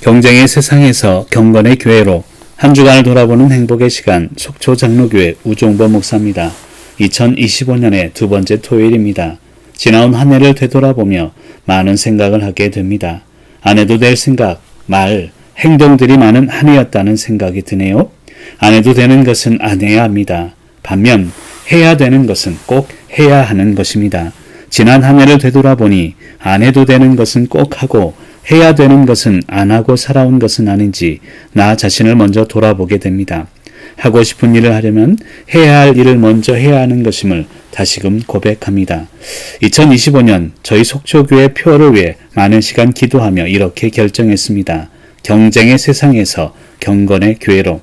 경쟁의 세상에서 경건의 교회로 한 주간을 돌아보는 행복의 시간 속초 장로교회 우종범 목사입니다. 2025년의 두 번째 토요일입니다. 지나온 한 해를 되돌아보며 많은 생각을 하게 됩니다. 안 해도 될 생각, 말, 행동들이 많은 한 해였다는 생각이 드네요. 안 해도 되는 것은 안 해야 합니다. 반면 해야 되는 것은 꼭 해야 하는 것입니다. 지난 한 해를 되돌아보니 안 해도 되는 것은 꼭 하고 해야 되는 것은 안 하고 살아온 것은 아닌지 나 자신을 먼저 돌아보게 됩니다. 하고 싶은 일을 하려면 해야 할 일을 먼저 해야 하는 것임을 다시금 고백합니다. 2025년 저희 속초교회 표어를 위해 많은 시간 기도하며 이렇게 결정했습니다. 경쟁의 세상에서 경건의 교회로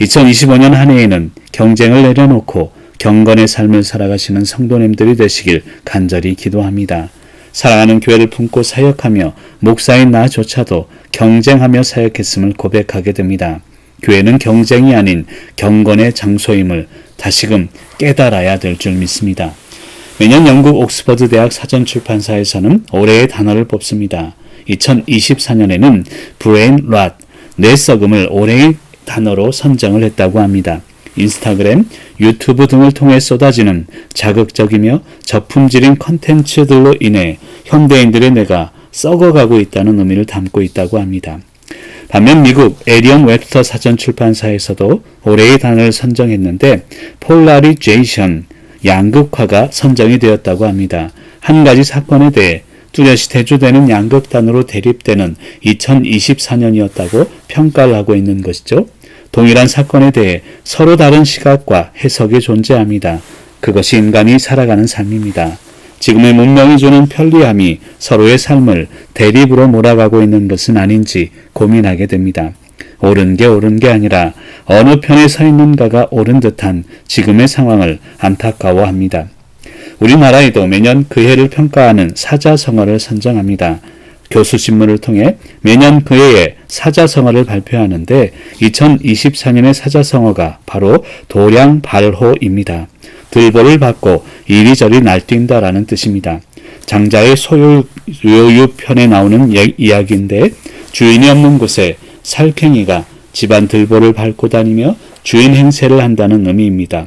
2025년 한 해에는 경쟁을 내려놓고 경건의 삶을 살아가시는 성도님들이 되시길 간절히 기도합니다. 사랑하는 교회를 품고 사역하며 목사인 나조차도 경쟁하며 사역했음을 고백하게 됩니다. 교회는 경쟁이 아닌 경건의 장소임을 다시금 깨달아야 될 줄 믿습니다. 매년 영국 옥스퍼드 대학 사전 출판사에서는 올해의 단어를 뽑습니다. 2024년에는 브레인 랏, 뇌 썩음을 올해의 단어로 선정을 했다고 합니다. 인스타그램, 유튜브 등을 통해 쏟아지는 자극적이며 저품질인 컨텐츠들로 인해 현대인들의 뇌가 썩어가고 있다는 의미를 담고 있다고 합니다. 반면 미국 에리엄 웹스터 사전 출판사에서도 올해의 단어를 선정했는데 폴라리제이션, 양극화가 선정이 되었다고 합니다. 한 가지 사건에 대해 뚜렷이 대조되는 양극단으로 대립되는 2024년이었다고 평가를 하고 있는 것이죠. 동일한 사건에 대해 서로 다른 시각과 해석이 존재합니다. 그것이 인간이 살아가는 삶입니다. 지금의 문명이 주는 편리함이 서로의 삶을 대립으로 몰아가고 있는 것은 아닌지 고민하게 됩니다. 옳은 게 옳은 게 아니라 어느 편에 서 있는가가 옳은 듯한 지금의 상황을 안타까워합니다. 우리나라에도 매년 그 해를 평가하는 사자성어를 선정합니다. 교수신문을 통해 매년 그 해의 사자성어를 발표하는데 2024년의 사자성어가 바로 도량 발호입니다. 들보를 받고 이리저리 날뛴다라는 뜻입니다. 장자의 소유유 편에 나오는 이야기인데 주인이 없는 곳에 살쾡이가 집안 들보를 밟고 다니며 주인 행세를 한다는 의미입니다.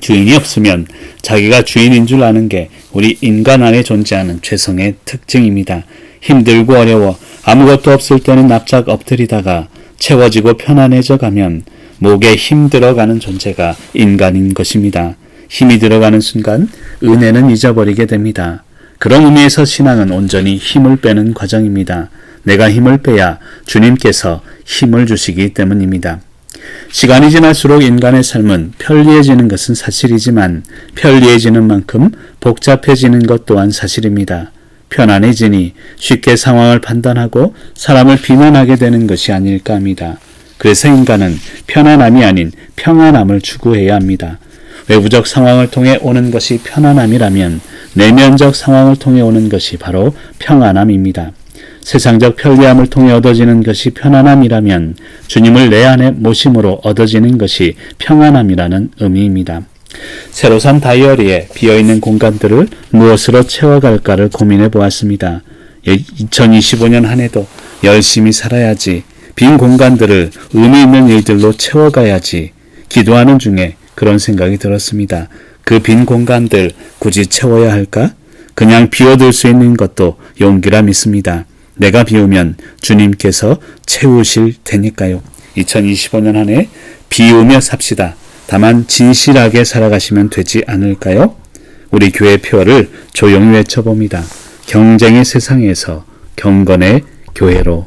주인이 없으면 자기가 주인인 줄 아는 게 우리 인간 안에 존재하는 죄성의 특징입니다. 힘들고 어려워 아무것도 없을 때는 납작 엎드리다가 채워지고 편안해져 가면 목에 힘 들어가는 존재가 인간인 것입니다. 힘이 들어가는 순간 은혜는 잊어버리게 됩니다. 그런 의미에서 신앙은 온전히 힘을 빼는 과정입니다. 내가 힘을 빼야 주님께서 힘을 주시기 때문입니다. 시간이 지날수록 인간의 삶은 편리해지는 것은 사실이지만 편리해지는 만큼 복잡해지는 것 또한 사실입니다. 편안해지니 쉽게 상황을 판단하고 사람을 비난하게 되는 것이 아닐까 합니다. 그래서 인간은 편안함이 아닌 평안함을 추구해야 합니다. 외부적 상황을 통해 오는 것이 편안함이라면 내면적 상황을 통해 오는 것이 바로 평안함입니다. 세상적 편리함을 통해 얻어지는 것이 편안함이라면 주님을 내 안에 모심으로 얻어지는 것이 평안함이라는 의미입니다. 새로 산 다이어리에 비어있는 공간들을 무엇으로 채워갈까를 고민해 보았습니다. 2025년 한 해도 열심히 살아야지, 빈 공간들을 의미 있는 일들로 채워가야지, 기도하는 중에 그런 생각이 들었습니다. 그 빈 공간들 굳이 채워야 할까? 그냥 비워둘 수 있는 것도 용기라 믿습니다. 내가 비우면 주님께서 채우실 테니까요. 2025년 한 해 비우며 삽시다. 다만 진실하게 살아가시면 되지 않을까요? 우리 교회 표어를 조용히 외쳐봅니다. 경쟁의 세상에서 경건의 교회로